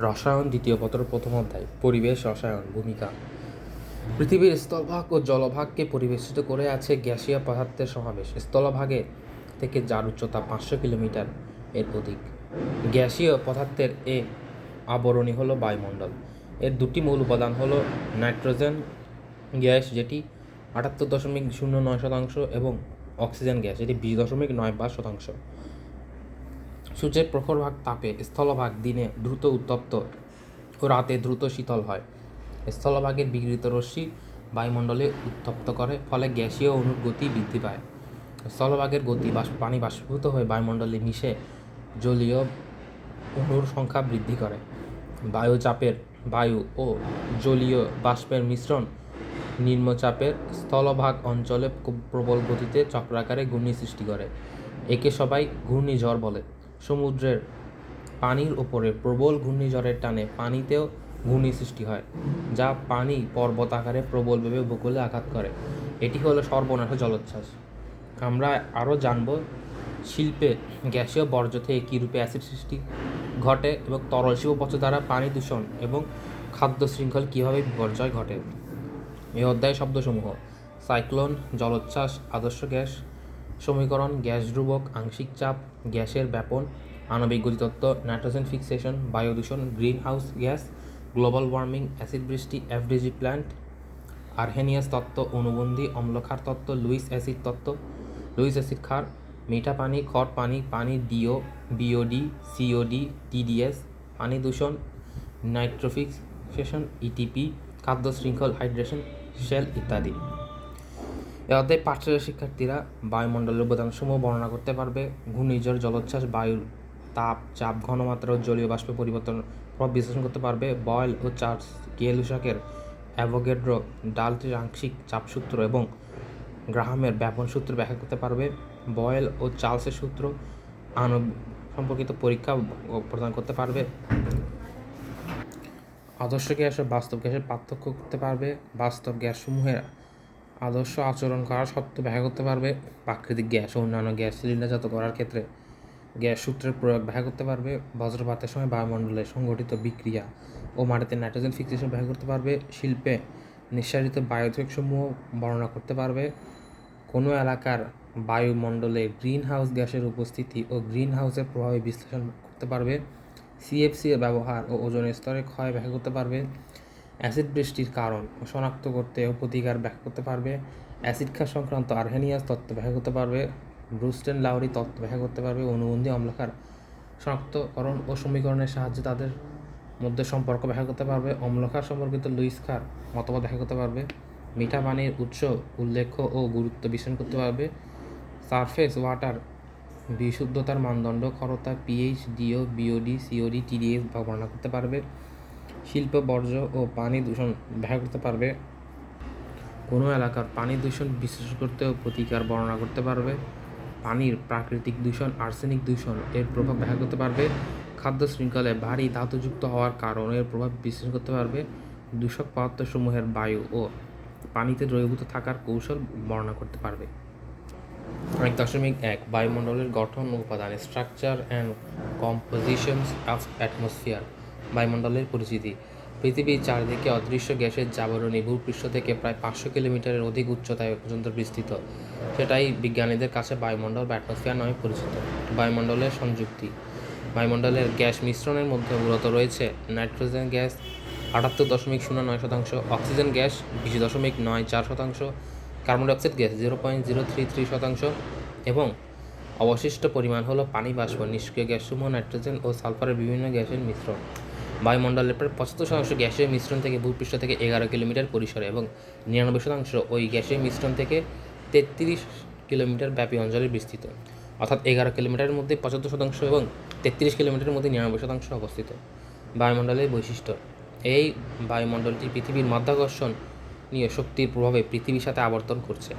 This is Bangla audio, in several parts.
রসায়ন দ্বিতীয় পত্র, প্রথম অধ্যায়, পরিবেশ, রসায়ন, ভূমিকা। পৃথিবীর স্থলভাগ ও জলভাগকে পরিবেষ্টিত করে আছে গ্যাসীয় পদার্থের সমাবেশ। স্থলভাগে থেকে যার উচ্চতা পাঁচশো কিলোমিটার, এর অধিক। গ্যাসীয় পদার্থের এ আবরণী হলো বায়ুমণ্ডল। এর দুটি মূল উপাদান হলো নাইট্রোজেন গ্যাস, যেটি আটাত্তর দশমিক শূন্য নয় শতাংশ, এবং অক্সিজেন গ্যাস, যেটি বিশ দশমিক নয় পাঁচ শতাংশ। সূর্যের প্রখর ভাগ তাপে, স্থলভাগ দিনে দ্রুত উত্তপ্ত ও রাতে দ্রুত শীতল হয়। স্থলভাগের বিকৃত রশ্মি বায়ুমণ্ডলে উত্তপ্ত করে, ফলে গ্যাসীয় অণুর গতি বৃদ্ধি পায়। স্থলভাগের গতি বাষ্প, পানি বাষ্পীভূত হয়ে বায়ুমণ্ডলে মিশে জলীয় অণুর সংখ্যা বৃদ্ধি করে। বায়ুচাপের বায়ু ও জলীয় বাষ্পের মিশ্রণ নিম্নচাপের স্থলভাগ অঞ্চলে প্রবল গতিতে চক্রাকারে ঘূর্ণি সৃষ্টি করে। একে সবাই ঘূর্ণিঝড় বলে। সমুদ্রের পানির ওপরে প্রবল ঘূর্ণিঝড়ের টানে পানিতেও ঘূর্ণি সৃষ্টি হয়, যা পানি পর্বত আকারে প্রবলভাবে উপকূলে আঘাত করে। এটি হলো সর্বনাশ জলোচ্ছ্বাস। আমরা আরও জানব শিল্পে গ্যাসীয় বর্জ্য থেকে কীরূপে অ্যাসিড সৃষ্টি ঘটে এবং তরল বর্জ্য দ্বারা পানি দূষণ এবং খাদ্য শৃঙ্খল কীভাবে বিপর্যয় ঘটে। এই অধ্যায় শব্দসমূহ, সাইক্লোন, জলোচ্ছ্বাস, আদর্শ গ্যাস সমীকরণ, গ্যাস ধ্রুবক, আংশিক চাপ, গ্যাসের ব্যাপন, আণবিক গতিতত্ত্ব, নাইট্রোজেন ফিক্সেশন, বায়ু দূষণ greenhouse gas, global warming, acid বৃষ্টি, এফডিজি প্ল্যান্ট, আর্হেনিয়াস তত্ত্ব, অনুবন্ধী অম্লক্ষার তত্ত্ব, লুইস অ্যাসিড তত্ত্ব, লুইস অ্যাসিড ক্ষার, মিঠা পানি, খড় পানি পানি ডিও, বিওডি, সিওডি, টিডিএস, পানি দূষণ, নাইট্রোফিক্সেশন, ইটিপি, খাদ্য শৃঙ্খল, হাইড্রেশন, শেল ইত্যাদি। এ অধ্যায়ে পাঠশালার শিক্ষার্থীরা বায়ুমণ্ডলের উপাদানসমূহ বর্ণনা করতে পারবে। ঘূর্ণিঝড়, জলোচ্ছ্বাস, বায়ুর তাপ, চাপ, ঘনমাত্রা ও জলীয় বাষ্পের পরিবর্তন প্রভাব বিশ্লেষণ করতে পারবে। বয়েল ও চার্লস গেলুসাকের অ্যাভোগেড্রো ডালটির আংশিক চাপসূত্র এবং গ্রাহামের ব্যাপন সূত্র ব্যাখ্যা করতে পারবে। বয়েল ও চার্লসের সূত্র আণব সম্পর্কিত পরীক্ষা প্রদান করতে পারবে। আদর্শ গ্যাস ও বাস্তব গ্যাসের পার্থক্য করতে পারবে। বাস্তব গ্যাসসমূহের আদর্শ আচরণ করা সত্ত্বেও ব্যাখ্যা করতে পারবে। প্রাকৃতিক গ্যাস ও অন্যান্য গ্যাস সিলিন্ডারজাত করার ক্ষেত্রে গ্যাস সূত্রের প্রয়োগ ব্যাখ্যা করতে পারবে। বজ্রপাতের সময় বায়ুমণ্ডলে সংঘটিত বিক্রিয়া ও মাটিতে নাইট্রোজেন ফিক্সেশন ব্যাখ্যা করতে পারবে। শিল্পে নিঃসারিত বায়ুধকসমূহ বর্ণনা করতে পারবে। কোনো এলাকার বায়ুমণ্ডলে গ্রিন হাউস গ্যাসের উপস্থিতি ও গ্রিন হাউসের প্রভাবে বিশ্লেষণ করতে পারবে। সিএফসি এর ব্যবহার ও ওজনের স্তরে ক্ষয় ব্যাখ্যা করতে পারবে। অ্যাসিড বৃষ্টির কারণ শনাক্ত করতে ও প্রতিকার ব্যাখ্যা করতে পারবে। অ্যাসিড ক্ষার সংক্রান্ত আর্হেনিয়াস তত্ত্ব ব্যাখ্যা করতে পারবে। ব্রুস্টেন লাউরি তত্ত্ব ব্যাখ্যা করতে পারবে। অনুবন্ধী অম্লকার শনাক্তকরণ ও সমীকরণের সাহায্যে তাদের মধ্যে সম্পর্ক ব্যাখ্যা করতে পারবে। অম্লকার সম্পর্কিত লুইস খার মতবাদ ব্যাখ্যা করতে পারবে। মিঠা পানির উৎস উল্লেখ ও গুরুত্ব বিশ্লেষণ করতে পারবে। সারফেস ওয়াটার বিশুদ্ধতার মানদণ্ড খরতা pH DO BOD COD TDS বর্ণনা করতে পারবে। শিল্প, বর্জ্য ও পানি দূষণ ব্যাখ্যা করতে পারবে। কোনো এলাকার পানি দূষণ বিশ্লেষণ করতে ও প্রতিকার বর্ণনা করতে পারবে। পানির প্রাকৃতিক দূষণ, আর্সেনিক দূষণ এর প্রভাব ব্যাখ্যা করতে পারবে। খাদ্য শৃঙ্খলে ভারী ধাতুযুক্ত হওয়ার কারণ এর প্রভাব বিশ্লেষণ করতে পারবে। দূষক পদার্থসমূহের বায়ু ও পানিতে দ্রবীভূত থাকার কৌশল বর্ণনা করতে পারবে। এক দশমিক এক বায়ুমণ্ডলের গঠন উপাদান structure and compositions of atmosphere বায়ুমণ্ডলের পরিচিতি পৃথিবীর চারদিকে অদৃশ্য গ্যাসের জাবরণী ভূপৃষ্ঠ থেকে প্রায় পাঁচশো কিলোমিটারের অধিক উচ্চতায় পর্যন্ত বিস্তৃত। সেটাই বিজ্ঞানীদের কাছে বায়ুমণ্ডল বা অ্যাটমসফিয়ার নামে পরিচিত। বায়ুমণ্ডলের সংযুক্তি। বায়ুমণ্ডলের গ্যাস মিশ্রণের মধ্যে মূলত রয়েছে নাইট্রোজেন গ্যাস, আটাত্তর দশমিক শূন্য নয় শতাংশ অক্সিজেন গ্যাস, বিশ দশমিক নয় চার শতাংশ carbon dioxide gas, zero point zero three three শতাংশ এবং অবশিষ্ট পরিমাণ হলো পানি, বাষ্প, নিষ্ক্রিয় গ্যাসসমূহ, নাইট্রোজেন ও সালফারের বিভিন্ন গ্যাসের মিশ্রণ। বায়ুমণ্ডলের প্রায় পঁচাত্তর শতাংশ গ্যাসীয় মিশ্রণ থেকে ভূপৃষ্ঠ থেকে এগারো কিলোমিটার পরিসরে এবং নিরানব্বই শতাংশ ওই গ্যাসীয় মিশ্রণ থেকে তেত্রিশ কিলোমিটার ব্যাপী অঞ্চলে বিস্তৃত। অর্থাৎ এগারো কিলোমিটারের মধ্যে পঁচাত্তর শতাংশ এবং তেত্রিশ কিলোমিটারের মধ্যে নিরানব্বই শতাংশ অবস্থিত। বায়ুমণ্ডলের বৈশিষ্ট্য। এই বায়ুমণ্ডলটি পৃথিবীর মাধ্যাকর্ষণ নিয়ে শক্তির প্রভাবে পৃথিবীর সাথে আবর্তন করছে।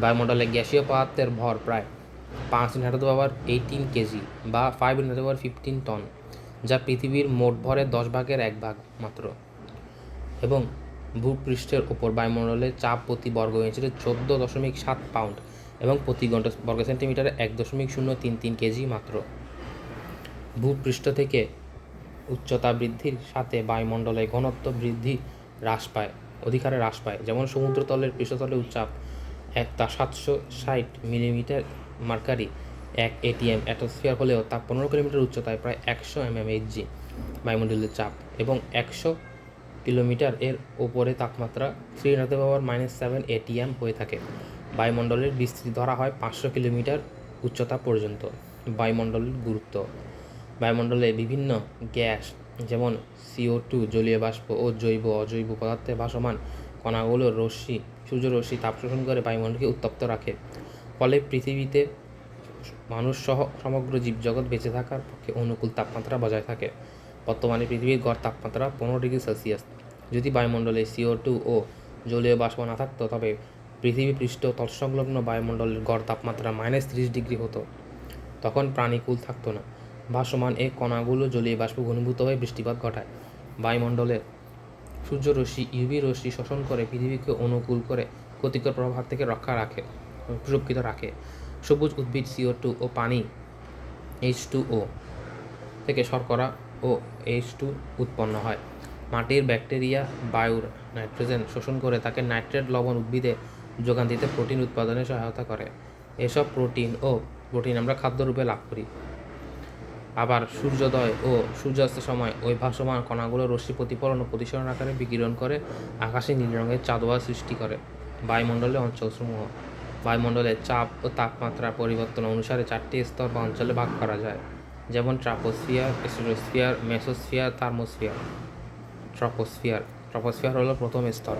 বায়ুমণ্ডলে গ্যাসীয় পদার্থের ভর প্রায় পাঁচ ইনহাটু পাওয়ার এইটিন কেজি বা five into power fifteen ton যা পৃথিবীর মোট ভরের দশ ভাগের এক ভাগ মাত্র এবং ভূপৃষ্ঠের ওপর বায়ুমণ্ডলের চাপ প্রতি বর্গ ইঞ্চিতে চোদ্দ দশমিক সাত পাউন্ড এবং প্রতি ঘণ্টা বর্গ সেন্টিমিটারে এক দশমিক শূন্য তিন তিন কেজি মাত্র। ভূপৃষ্ঠ থেকে উচ্চতা বৃদ্ধির সাথে বায়ুমণ্ডলে ঘনত্ব বৃদ্ধি হ্রাস পায়, অধিকারে হ্রাস পায়। যেমন সমুদ্রতলের পৃষ্ঠতলের উচ্চাপ একটা সাতশো ষাট মিলিমিটার মার্কারি এক এটিএম অ্যাটমসফিয়ার হলেও তা পনেরো কিলোমিটার উচ্চতায় প্রায় একশো এমএম এইচজি বায়ুমণ্ডলের চাপ এবং একশো কিলোমিটার এর ওপরে তাপমাত্রা থ্রি হাতে পাওয়ার মাইনাস সেভেন এটিএম হয়ে থাকে। বায়ুমণ্ডলের বিস্তৃতি ধরা হয় পাঁচশো কিলোমিটার উচ্চতা পর্যন্ত। বায়ুমণ্ডলের গুরুত্ব। বায়ুমণ্ডলে বিভিন্ন গ্যাস যেমন সিও টু জলীয় বাষ্প ও জৈব অজৈব পদার্থে ভাসমান কণাগুলোর রশ্মি, সূর্যরশ্মি তাপ শোষণ করে বায়ুমণ্ডলকে উত্তপ্ত রাখে। ফলে পৃথিবীতে মানুষ সহ সমগ্র জীবজগৎ বেঁচে থাকার পক্ষে অনুকূল তাপমাত্রা বজায় থাকে। বর্তমানে পৃথিবীর গড় তাপমাত্রা পনেরো ডিগ্রি সেলসিয়াস। যদি বায়ুমণ্ডলে সিও টু ও জলীয় বাষ্প না থাকতো, তবে পৃথিবী পৃষ্ঠ তৎসংলগ্ন বায়ুমণ্ডলের গড় তাপমাত্রা মাইনাস ত্রিশ ডিগ্রি হতো। তখন প্রাণীকুল থাকতো না। ভাসমান এই কণাগুলো জলীয় বাষ্প ঘনীভূত হয়ে বৃষ্টিপাত ঘটায়। বায়ুমণ্ডলের সূর্যরশ্মি ইউভি রশ্মি শোষণ করে পৃথিবীকে অনুকূল করে ক্ষতিকর প্রভাব থেকে রক্ষা রাখে, সুরক্ষিত রাখে। সবুজ উদ্ভিদ সিও টু ও পানি এইচ টু ও থেকে শর্করা ও এইচ টু উৎপন্ন হয়। মাটির ব্যাকটেরিয়া, বায়ুর নাইট্রোজেন শোষণ করে তাকে নাইট্রেট লবণ উদ্ভিদে যোগান দিতে প্রোটিন উৎপাদনে সহায়তা করে। এসব প্রোটিন ও প্রোটিন আমরা খাদ্যরূপে লাভ করি। আবার সূর্যোদয় ও সূর্যাস্তের সময় ওই ভাসমান কণাগুলো রশ্মি প্রতিফলন ও প্রতিসরণ আকারে বিকিরণ করে, আকাশে নীল রঙের চাঁদোয়া সৃষ্টি করে। বায়ুমণ্ডলে অঞ্চলসমূহ বায়ুমণ্ডলের চাপ ও তাপমাত্রা পরিবর্তন অনুসারে চারটি স্তর বা অঞ্চলে ভাগ করা যায়, যেমন troposphere, stratosphere, mesosphere, thermosphere. Troposphere troposphere হলো প্রথম স্তর।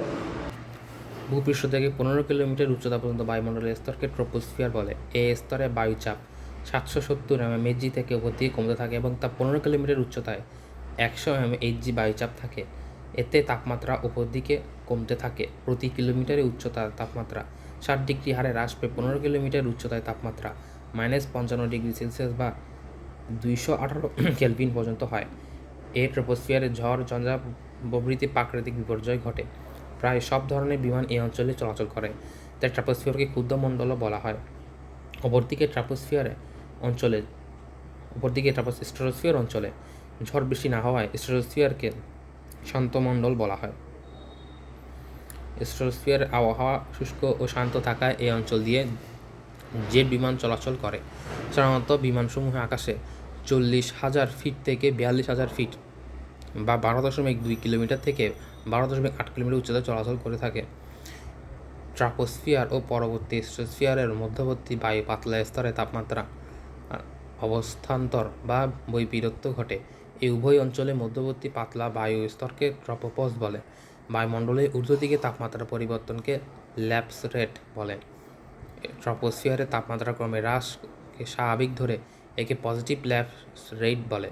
ভূপৃষ্ঠ থেকে পনেরো কিলোমিটার উচ্চতা পর্যন্ত বায়ুমণ্ডলের স্তরকে ট্রপোস্ফিয়ার বলে। এই স্তরে বায়ুচাপ সাতশো সত্তর এম এইচজি থেকে উপর দিকে কমতে থাকে এবং তা পনেরো কিলোমিটার উচ্চতায় একশো এম এইচজি বায়ুচাপ থাকে। এতে তাপমাত্রা উপর দিকে কমতে থাকে। প্রতি কিলোমিটারে উচ্চতার তাপমাত্রা ষাট ডিগ্রি হারে হ্রাস পেয়ে পনেরো কিলোমিটার উচ্চতায় তাপমাত্রা মাইনাস পঞ্চান্ন ডিগ্রি সেলসিয়াস বা দুইশো আঠারো কেলভিন পর্যন্ত হয়। এই ট্রপোস্ফিয়ারে ঝড় ঝঞ্ঝা প্রভৃতি প্রাকৃতিক বিপর্যয় ঘটে। প্রায় সব ধরনের বিমান এই অঞ্চলে চলাচল করে, তাই ট্রাপোস্ফিয়ারকে ক্ষুদ্রমণ্ডলও বলা হয়। অপরদিকে ট্রাপোস্ফিয়ারে অঞ্চলে, অপরদিকে ট্রাপোস, স্ট্রোস্ফিয়ার অঞ্চলে ঝড় বৃষ্টি না হওয়ায় স্ট্রোস্ফিয়ারকে শান্তমণ্ডল বলা হয়। স্ট্রোস্ফিয়ার আবহাওয়া শুষ্ক ও শান্ত থাকায় এই অঞ্চল দিয়ে জেট বিমান চলাচল করে, সাধারণত বিমানসমূহ আকাশে চল্লিশ হাজার ফিট থেকে বিয়াল্লিশ হাজার ফিট বা বারো দশমিক দুই কিলোমিটার থেকে বারো দশমিক আট কিলোমিটার উচ্চতা চলাচল করে থাকে। ট্রাপোস্ফিয়ার ও পরবর্তী স্ট্রোস্ফিয়ারের মধ্যবর্তী বায়ু পাতলা স্তরে তাপমাত্রা অবস্থান্তর বা বৈপরীত্য ঘটে। এই উভয় অঞ্চলে মধ্যবর্তী পাতলা বায়ু স্তরকে ট্রপোপস বলে। বায়ুমণ্ডলের ঊর্ধ্ব দিকে তাপমাত্রা পরিবর্তনকে ল্যাপস রেট বলে। ট্রপোস্ফিয়ারে তাপমাত্রা ক্রমে হ্রাসকে স্বাভাবিক ধরে একে পজিটিভ ল্যাপস রেট বলে।